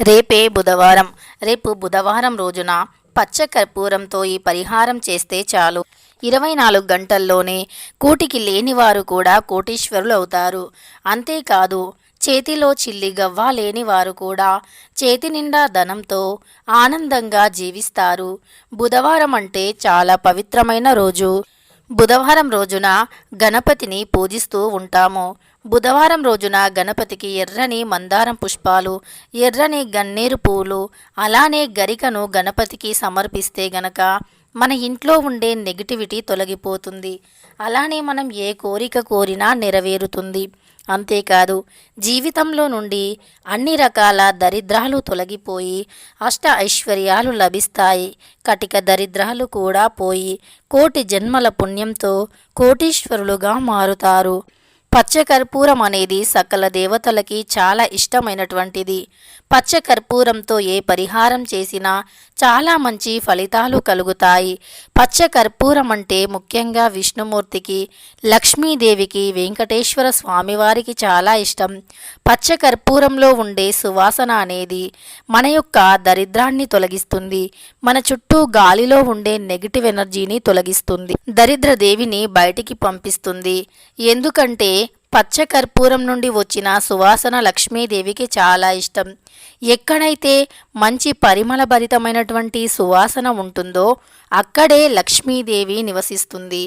రేపే బుధవారం. రేపు బుధవారం రోజున పచ్చ కర్పూరంతో ఈ పరిహారం చేస్తే చాలు. ఇరవై నాలుగు గంటల్లోనే కూటికి లేనివారు కూడా కోటీశ్వరులు అవుతారు. అంతేకాదు చేతిలో చిల్లి గవ్వ లేని వారు కూడా చేతి నిండా ధనంతో ఆనందంగా జీవిస్తారు. బుధవారం అంటే చాలా పవిత్రమైన రోజు. బుధవారం రోజున గణపతిని పూజిస్తూ ఉంటాము. బుధవారం రోజున గణపతికి ఎర్రని మందారం పుష్పాలు ఎర్రని గన్నేరు పూలు అలానే గరికను గణపతికి సమర్పిస్తే గనక మన ఇంట్లో ఉండే నెగిటివిటీ తొలగిపోతుంది. అలానే మనం ఏ కోరిక కోరినా నెరవేరుతుంది. అంతేకాదు జీవితంలో నుండి అన్ని రకాల దరిద్రాలు తొలగిపోయి అష్ట ఐశ్వర్యాలు లభిస్తాయి. కటిక దరిద్రాలు కూడా పోయి కోటి జన్మల పుణ్యంతో కోటీశ్వరులుగా మారుతారు. పచ్చకర్పూరం అనేది సకల దేవతలకి చాలా ఇష్టమైనటువంటిది. పచ్చకర్పూరంతో ఏ పరిహారం చేసినా చాలా మంచి ఫలితాలు కలుగుతాయి. పచ్చకర్పూరం అంటే ముఖ్యంగా విష్ణుమూర్తికి లక్ష్మీదేవికి వెంకటేశ్వర స్వామివారికి చాలా ఇష్టం. పచ్చకర్పూరంలో ఉండే సువాసన అనేది మన యొక్క దరిద్రాన్ని తొలగిస్తుంది. మన చుట్టూ గాలిలో ఉండే నెగిటివ్ ఎనర్జీని తొలగిస్తుంది. దరిద్ర దేవిని బయటికి పంపిస్తుంది. ఎందుకంటే పచ్చ కర్పూరం నుండి వచ్చిన సువాసన లక్ష్మీదేవికి చాలా ఇష్టం. ఎక్కడైతే మంచి పరిమళభరితమైనటువంటి సువాసన ఉంటుందో అక్కడే లక్ష్మీదేవి నివసిస్తుంది.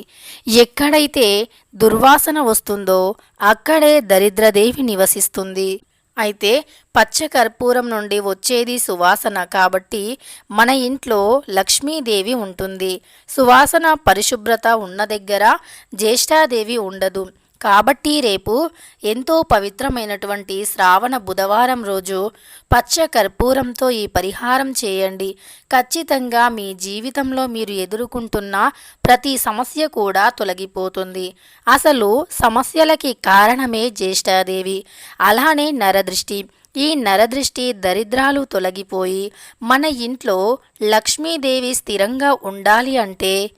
ఎక్కడైతే దుర్వాసన వస్తుందో అక్కడే దరిద్రదేవి నివసిస్తుంది. అయితే పచ్చ కర్పూరం నుండి వచ్చేది సువాసన కాబట్టి మన ఇంట్లో లక్ష్మీదేవి ఉంటుంది. సువాసన పరిశుభ్రత ఉన్న దగ్గర జ్యేష్ఠాదేవి ఉండదు. కాబట్టి రేపు ఎంతో పవిత్రమైనటువంటి శ్రావణ బుధవారం రోజు పచ్చ కర్పూరంతో ఈ పరిహారం చేయండి. ఖచ్చితంగా మీ జీవితంలో మీరు ఎదుర్కొంటున్న ప్రతి సమస్య కూడా తొలగిపోతుంది. అసలు సమస్యలకి కారణమే జ్యేష్ఠాదేవి. అలానే నరదృష్టి. ఈ నరదృష్టి దరిద్రాలు తొలగిపోయి మన ఇంట్లో లక్ష్మీదేవి స్థిరంగా ఉండాలి అంటే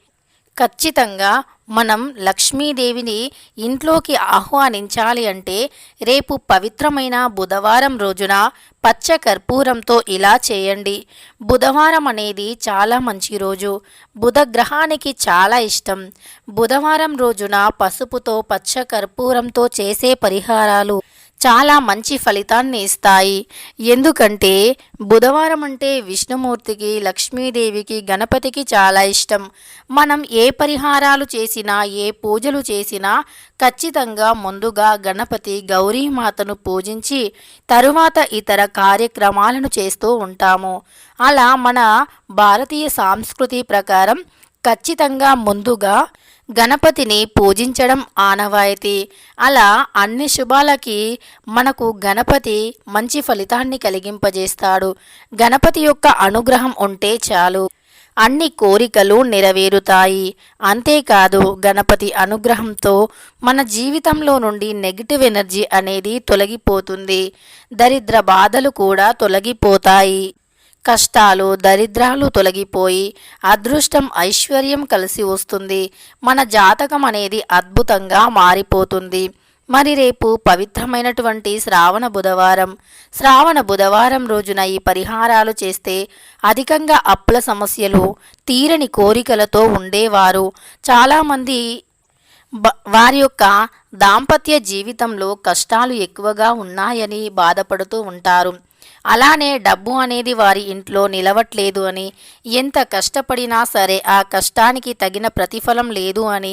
ఖచ్చితంగా మనం లక్ష్మీదేవిని ఇంట్లోకి ఆహ్వానించాలి అంటే రేపు పవిత్రమైన బుధవారం రోజున పచ్చ కర్పూరంతో ఇలా చేయండి. బుధవారం అనేది చాలా మంచి రోజు. బుధ గ్రహానికి చాలా ఇష్టం. బుధవారం రోజున పసుపుతో పచ్చ కర్పూరంతో చేసే పరిహారాలు చాలా మంచి ఫలితాన్ని ఇస్తాయి. ఎందుకంటే బుధవారం అంటే విష్ణుమూర్తికి లక్ష్మీదేవికి గణపతికి చాలా ఇష్టం. మనం ఏ పరిహారాలు చేసినా ఏ పూజలు చేసినా ఖచ్చితంగా ముందుగా గణపతి గౌరీమాతను పూజించి తరువాత ఇతర కార్యక్రమాలను చేస్తూ ఉంటాము. అలా మన భారతీయ సాంస్కృతి ప్రకారం ఖచ్చితంగా ముందుగా గణపతిని పూజించడం ఆనవాయితీ. అలా అన్ని శుభాలకి మనకు గణపతి మంచి ఫలితాన్ని కలిగింపజేస్తాడు. గణపతి యొక్క అనుగ్రహం ఉంటే చాలు. అన్ని కోరికలు నెరవేరుతాయి. అంతేకాదు గణపతి అనుగ్రహంతో మన జీవితంలో నుండి నెగిటివ్ ఎనర్జీ అనేది తొలగిపోతుంది. దరిద్ర బాధలు కూడా తొలగిపోతాయి. కష్టాలు దరిద్రాలు తొలగిపోయి అదృష్టం ఐశ్వర్యం కలిసి వస్తుంది. మన జాతకం అనేది అద్భుతంగా మారిపోతుంది. మరి రేపు పవిత్రమైనటువంటి శ్రావణ బుధవారం. శ్రావణ బుధవారం రోజున ఈ పరిహారాలు చేస్తే అధికంగా అప్పుల సమస్యలు తీరని కోరికలతో ఉండేవారు. చాలామంది వారి యొక్క దాంపత్య జీవితంలో కష్టాలు ఎక్కువగా ఉన్నాయని బాధపడుతూ ఉంటారు. అలానే డబ్బు అనేది వారి ఇంట్లో నిలవట్లేదు అని ఎంత కష్టపడినా సరే ఆ కష్టానికి తగిన ప్రతిఫలం లేదు అని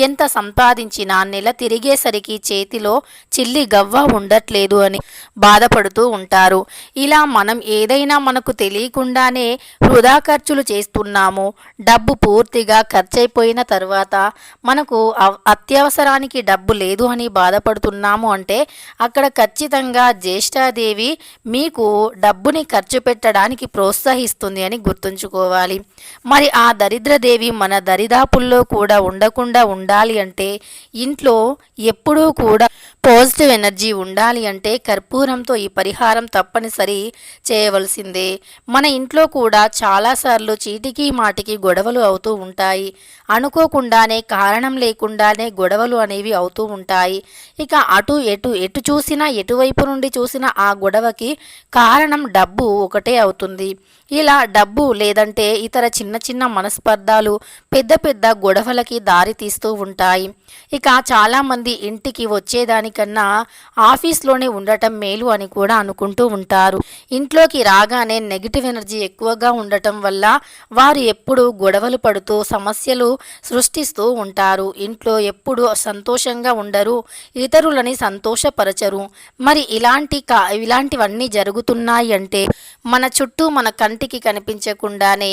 ఎంత సంపాదించినా నెల తిరిగేసరికి చేతిలో చిల్లి గవ్వ ఉండట్లేదు అని బాధపడుతూ ఉంటారు. ఇలా మనం ఏదైనా మనకు తెలియకుండానే వృధా ఖర్చులు చేస్తున్నాము డబ్బు పూర్తిగా ఖర్చయిపోయిన తర్వాత మనకు అవ- అత్యవసరానికి డబ్బు లేదు అని బాధపడుతున్నాము అంటే అక్కడ ఖచ్చితంగా జ్యేష్ఠాదేవి మీకు డబ్బుని ఖర్చు పెట్టడానికి ప్రోత్సహిస్తుంది అని గుర్తుంచుకోవాలి. మరి ఆ దరిద్రదేవి మన దరిదాపుల్లో కూడా ఉండకుండా ఉండాలి అంటే ఇంట్లో ఎప్పుడూ కూడా పాజిటివ్ ఎనర్జీ ఉండాలి అంటే కర్పూరంతో ఈ పరిహారం తప్పనిసరి చేయవలసిందే. మన ఇంట్లో కూడా చాలాసార్లు చీటికి మాటికి గొడవలు అవుతూ ఉంటాయి. అనుకోకుండానే కారణం లేకుండానే గొడవలు అనేవి అవుతూ ఉంటాయి. ఇక అటు ఎటు ఎటు చూసినా ఎటువైపు నుండి చూసినా ఆ గొడవకి కారణం డబ్బు ఒకటే అవుతుంది. ఇలా డబ్బు లేదంటే ఇతర చిన్న చిన్న మనస్పర్ధాలు పెద్ద పెద్ద గొడవలకి దారి తీస్తూ ఉంటాయి. ఇక చాలామంది ఇంటికి వచ్చేదానికన్నా ఆఫీస్లోనే ఉండటం మేలు అని కూడా అనుకుంటూ ఉంటారు. ఇంట్లోకి రాగానే నెగిటివ్ ఎనర్జీ ఎక్కువగా ఉండటం వల్ల వారు ఎప్పుడు గొడవలు పడుతూ సమస్యలు సృష్టిస్తూ ఉంటారు. ఇంట్లో ఎప్పుడు సంతోషంగా ఉండరు ఇతరులని సంతోషపరచరు. మరి ఇలాంటి కా ఇలాంటివన్నీ జరుగుతున్నాయి అంటే మన చుట్టూ మన కంటికి కనిపించకుండానే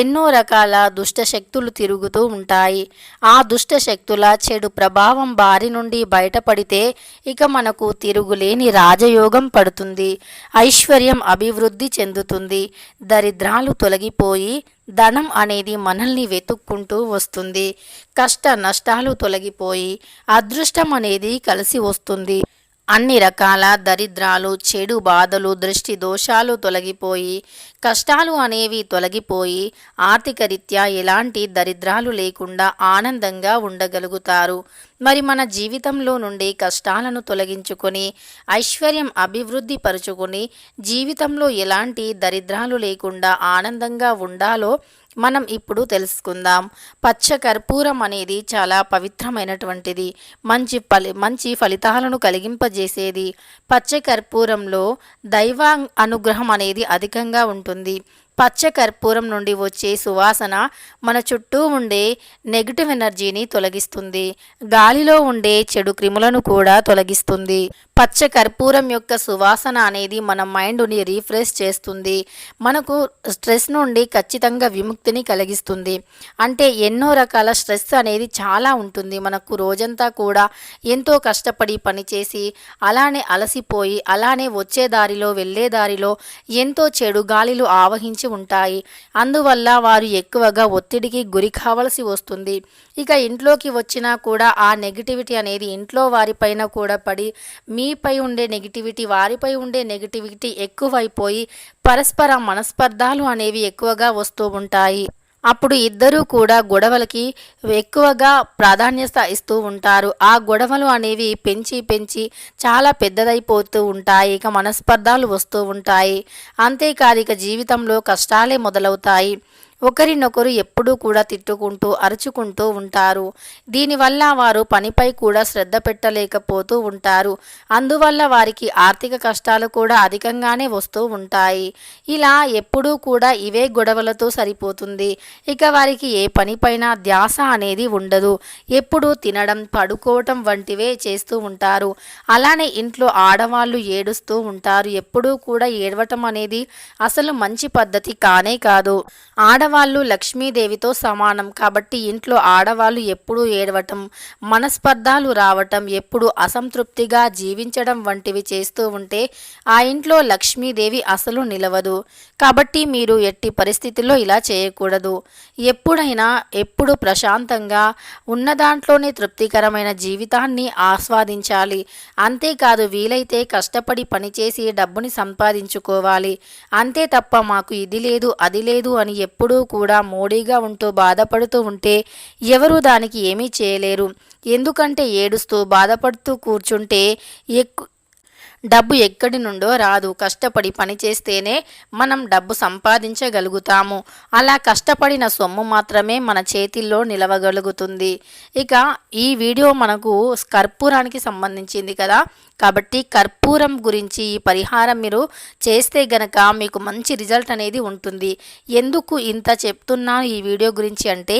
ఎన్నో రకాల దుష్ట శక్తులు తిరుగుతూ ఉంటాయి. ఆ దుష్ట శక్తుల చెడు ప్రభావం బారి నుండి బయటపడితే ఇక మనకు తిరుగులేని రాజయోగం పడుతుంది. ఐశ్వర్యం అభివృద్ధి చెందుతుంది. దరిద్రాలు తొలగిపోయి ధనం అనేది మనల్ని వెతుక్కుంటూ వస్తుంది. కష్ట నష్టాలు తొలగిపోయి అదృష్టం అనేది కలిసి వస్తుంది. అన్ని రకాల దరిద్రాలు చెడు బాధలు దృష్టి దోషాలు తొలగిపోయి కష్టాలు అనేవి తొలగిపోయి ఆర్థిక రీత్యా ఎలాంటి దరిద్రాలు లేకుండా ఆనందంగా ఉండగలుగుతారు. మరి మన జీవితంలో నుండి కష్టాలను తొలగించుకొని ఐశ్వర్యం అభివృద్ధి పరుచుకొని జీవితంలో ఎలాంటి దరిద్రాలు లేకుండా ఆనందంగా ఉండాలో మనం ఇప్పుడు తెలుసుకుందాం. పచ్చ కర్పూరం అనేది చాలా పవిత్రమైనటువంటిది. మంచి ఫలి మంచి ఫలితాలను కలిగింపజేసేది. పచ్చ కర్పూరంలో దైవ అనుగ్రహం అనేది అధికంగా ఉంటుంది. పచ్చ కర్పూరం నుండి వచ్చే సువాసన మన చుట్టూ ఉండే నెగిటివ్ ఎనర్జీని తొలగిస్తుంది. గాలిలో ఉండే చెడు క్రిములను కూడా తొలగిస్తుంది. పచ్చ కర్పూరం యొక్క సువాసన అనేది మన మైండ్ని రీఫ్రెష్ చేస్తుంది. మనకు స్ట్రెస్ నుండి ఖచ్చితంగా విముక్తిని కలిగిస్తుంది. అంటే ఎన్నో రకాల స్ట్రెస్ అనేది చాలా ఉంటుంది. మనకు రోజంతా కూడా ఎంతో కష్టపడి పనిచేసి అలానే అలసిపోయి అలానే వచ్చే దారిలో వెళ్ళే దారిలో ఎంతో చెడు గాలిలు ఆవహించి ఉంటాయి. అందువల్ల వారు ఎక్కువగా ఒత్తిడికి గురి కావలసి వస్తుంది. ఇక ఇంట్లోకి వచ్చినా కూడా ఆ నెగిటివిటీ అనేది ఇంట్లో వారిపైన కూడా పడి మీపై ఉండే నెగిటివిటీ వారిపై ఉండే నెగిటివిటీ ఎక్కువైపోయి పరస్పర మనస్పర్ధాలు అనేవి ఎక్కువగా వస్తూ ఉంటాయి. అప్పుడు ఇద్దరూ కూడా గొడవలకి ఎక్కువగా ప్రాధాన్యత ఇస్తూ ఉంటారు. ఆ గొడవలు అనేవి పెంచి పెంచి చాలా పెద్దదైపోతూ ఉంటాయి. ఇక మనస్పర్ధాలు వస్తూ ఉంటాయి. అంతేకాదు ఇక జీవితంలో కష్టాలే మొదలవుతాయి. ఒకరినొకరు ఎప్పుడూ కూడా తిట్టుకుంటూ అరుచుకుంటూ ఉంటారు. దీనివల్ల వారు పనిపై కూడా శ్రద్ధ పెట్టలేకపోతూ ఉంటారు. అందువల్ల వారికి ఆర్థిక కష్టాలు కూడా అధికంగానే వస్తూ ఉంటాయి. ఇలా ఎప్పుడూ కూడా ఇవే గొడవలతో సరిపోతుంది. ఇక వారికి ఏ పనిపైన ధ్యాస అనేది ఉండదు. ఎప్పుడూ తినడం పడుకోవటం వంటివే చేస్తూ ఉంటారు. అలానే ఇంట్లో ఆడవాళ్ళు ఏడుస్తూ ఉంటారు. ఎప్పుడూ కూడా ఏడవటం అనేది అసలు మంచి పద్ధతి కానే కాదు. ఆడ ఆడవాళ్ళు లక్ష్మీదేవితో సమానం. కాబట్టి ఇంట్లో ఆడవాళ్ళు ఎప్పుడూ ఏడవటం మనస్పర్ధాలు రావటం ఎప్పుడు అసంతృప్తిగా జీవించడం వంటివి చేస్తూ ఉంటే ఆ ఇంట్లో లక్ష్మీదేవి అసలు నిలవదు. కాబట్టి మీరు ఎట్టి పరిస్థితుల్లో ఇలా చేయకూడదు. ఎప్పుడైనా ఎప్పుడు ప్రశాంతంగా ఉన్న దాంట్లోనే తృప్తికరమైన జీవితాన్ని ఆస్వాదించాలి. అంతేకాదు వీలైతే కష్టపడి పనిచేసి డబ్బుని సంపాదించుకోవాలి. అంతే తప్ప మాకు ఇది లేదు అది లేదు అని ఎప్పుడూ కూడా మోడీగా ఉంటూ బాధపడుతూ ఉంటే ఎవరూ దానికి ఏమీ చేయలేరు. ఎందుకంటే ఏడుస్తూ బాధపడుతూ కూర్చుంటే ఎక్కు డబ్బు ఎక్కడి నుండో రాదు. కష్టపడి పని చేస్తేనే మనం డబ్బు సంపాదించగలుగుతాము. అలా కష్టపడిన సొమ్ము మాత్రమే మన చేతిల్లో నిలవగలుగుతుంది. ఇక ఈ వీడియో మనకు కర్పూరానికి సంబంధించింది కదా. కాబట్టి కర్పూరం గురించి ఈ పరిహారం మీరు చేస్తే గనక మీకు మంచి రిజల్ట్ అనేది ఉంటుంది. ఎందుకు ఇంత చెప్తున్నాను ఈ వీడియో గురించి అంటే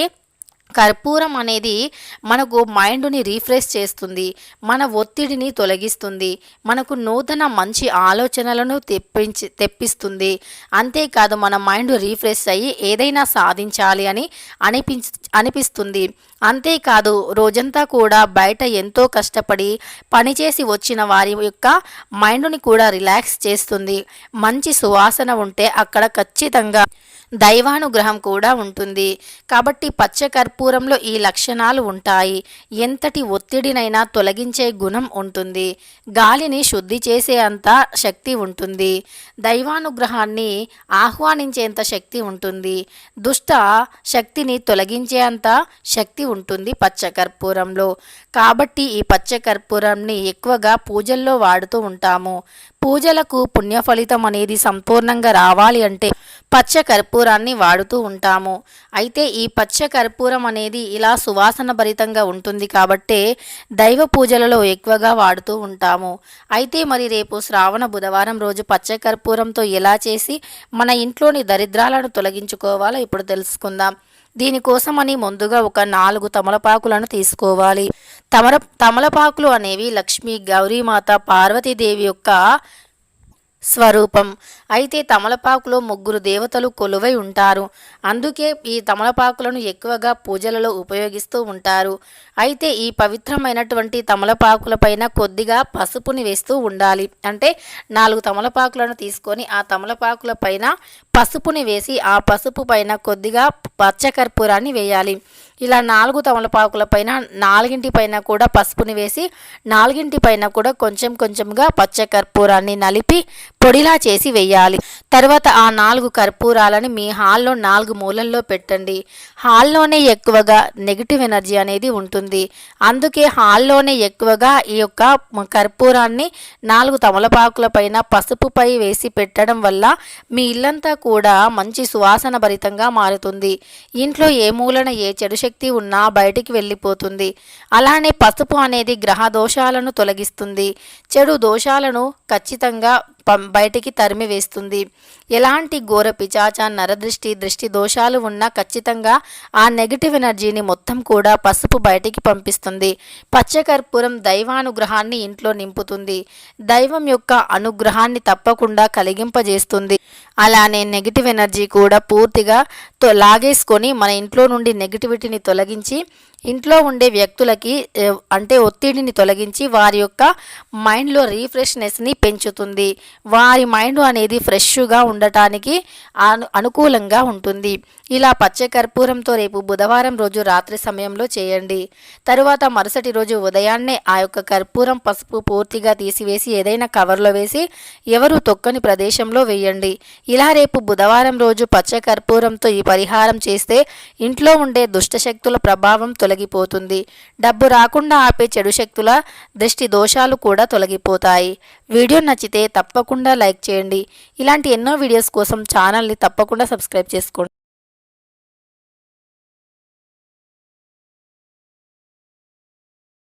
కర్పూరం అనేది మనకు మైండ్ని రీఫ్రెష్ చేస్తుంది మన ఒత్తిడిని తొలగిస్తుంది మనకు నూతన మంచి ఆలోచనలను తెప్పించి తెప్పిస్తుంది. అంతేకాదు మన మైండ్ రీఫ్రెష్ అయ్యి ఏదైనా సాధించాలి అని అనిపించ అనిపిస్తుంది. అంతేకాదు రోజంతా కూడా బయట ఎంతో కష్టపడి పనిచేసి వచ్చిన వారి యొక్క మైండ్ని కూడా రిలాక్స్ చేస్తుంది. మంచి సువాసన ఉంటే అక్కడ ఖచ్చితంగా దైవానుగ్రహం కూడా ఉంటుంది. కాబట్టి పచ్చ కర్పూరంలో ఈ లక్షణాలు ఉంటాయి. ఎంతటి ఒత్తిడినైనా తొలగించే గుణం ఉంటుంది. గాలిని శుద్ధి చేసే అంత శక్తి ఉంటుంది. దైవానుగ్రహాన్ని ఆహ్వానించేంత శక్తి ఉంటుంది. దుష్ట శక్తిని తొలగించే అంత శక్తి ఉంటుంది పచ్చ కర్పూరంలో కాబట్టి ఈ పచ్చకర్పూరంని ఎక్కువగా పూజల్లో వాడుతూ ఉంటాము. పూజలకు పుణ్య ఫలితం అనేది సంపూర్ణంగా రావాలి అంటే పచ్చ కర్పూరాన్ని వాడుతూ ఉంటాము. అయితే ఈ పచ్చ కర్పూరం అనేది ఇలా సువాసన భరితంగా ఉంటుంది కాబట్టే దైవ పూజలలో ఎక్కువగా వాడుతూ ఉంటాము. అయితే మరి రేపు శ్రావణ బుధవారం రోజు పచ్చ కర్పూరంతో ఎలా చేసి మన ఇంట్లోని దరిద్రాలను తొలగించుకోవాలో ఇప్పుడు తెలుసుకుందాం. దీనికోసమని ముందుగా ఒక నాలుగు తమలపాకులను తీసుకోవాలి. తమల తమలపాకులు అనేవి లక్ష్మీ గౌరీమాత పార్వతీదేవి యొక్క స్వరూపం. అయితే తమలపాకులో ముగ్గురు దేవతలు కొలువై ఉంటారు. అందుకే ఈ తమలపాకులను ఎక్కువగా పూజలలో ఉపయోగిస్తూ ఉంటారు. అయితే ఈ పవిత్రమైనటువంటి తమలపాకులపైన కొద్దిగా పసుపుని వేస్తూ ఉండాలి. అంటే నాలుగు తమలపాకులను తీసుకొని ఆ తమలపాకుల పైన పసుపుని వేసి ఆ పసుపు పైన కొద్దిగా పచ్చకర్పూరాన్ని వేయాలి. ఇలా నాలుగు తమలపాకుల పైన నాలుగింటి పైన కూడా పసుపుని వేసి నాలుగింటి పైన కూడా కొంచెం కొంచెంగా పచ్చ కర్పూరాన్ని నలిపి పొడిలా చేసి వేయాలి తర్వాత ఆ నాలుగు కర్పూరాలని మీ హాల్లో నాలుగు మూలల్లో పెట్టండి. హాల్లోనే ఎక్కువగా నెగిటివ్ ఎనర్జీ అనేది ఉంటుంది. అందుకే హాల్లోనే ఎక్కువగా ఈ యొక్క కర్పూరాన్ని నాలుగు తమలపాకుల పైన పసుపుపై వేసి పెట్టడం వల్ల మీ ఇల్లంతా కూడా మంచి సువాసన భరితంగా మారుతుంది. ఇంట్లో ఏ మూలన ఏ చెడు శక్తి ఉన్నా బయటికి వెళ్ళిపోతుంది. అలానే పసుపు అనేది గ్రహ దోషాలను తొలగిస్తుంది. చెడు దోషాలను ఖచ్చితంగా బయటికి తరిమి వేస్తుంది. ఎలాంటి ఘోర పిచాచ నరదృష్టి దృష్టి దోషాలు ఉన్నా ఖచ్చితంగా ఆ నెగిటివ్ ఎనర్జీని మొత్తం కూడా పసుపు బయటికి పంపిస్తుంది. పచ్చకర్పూరం దైవానుగ్రహాన్ని ఇంట్లో నింపుతుంది. దైవం యొక్క అనుగ్రహాన్ని తప్పకుండా కలిగింపజేస్తుంది. అలానే నెగిటివ్ ఎనర్జీ కూడా పూర్తిగా లాగేసుకొని మన ఇంట్లో నుండి నెగిటివిటీని తొలగించి ఇంట్లో ఉండే వ్యక్తులకి అంటే ఒత్తిడిని తొలగించి వారి యొక్క మైండ్లో రీఫ్రెష్నెస్ని పెంచుతుంది. వారి మైండ్ అనేది ఫ్రెష్గా ఉండటానికి అను అనుకూలంగా ఉంటుంది. ఇలా పచ్చకర్పూరంతో రేపు బుధవారం రోజు రాత్రి సమయంలో చేయండి. తరువాత మరుసటి రోజు ఉదయాన్నే ఆ యొక్క కర్పూరం పసుపు పూర్తిగా తీసివేసి ఏదైనా కవర్లో వేసి ఎవరు తొక్కని ప్రదేశంలో వేయండి. ఇలా రేపు బుధవారం రోజు పచ్చకర్పూరంతో ఈ పరిహారం చేస్తే ఇంట్లో ఉండే దుష్టశక్తుల ప్రభావం తొలగిపోతుంది. డబ్బు రాకుండా ఆపే చెడు శక్తుల దృష్టి దోషాలు కూడా తొలగిపోతాయి. వీడియో నచ్చితే తప్పకుండా లైక్ చేయండి. ఇలాంటి ఎన్నో వీడియోస్ కోసం ఛానల్ని తప్పకుండా సబ్స్క్రైబ్ చేసుకోండి.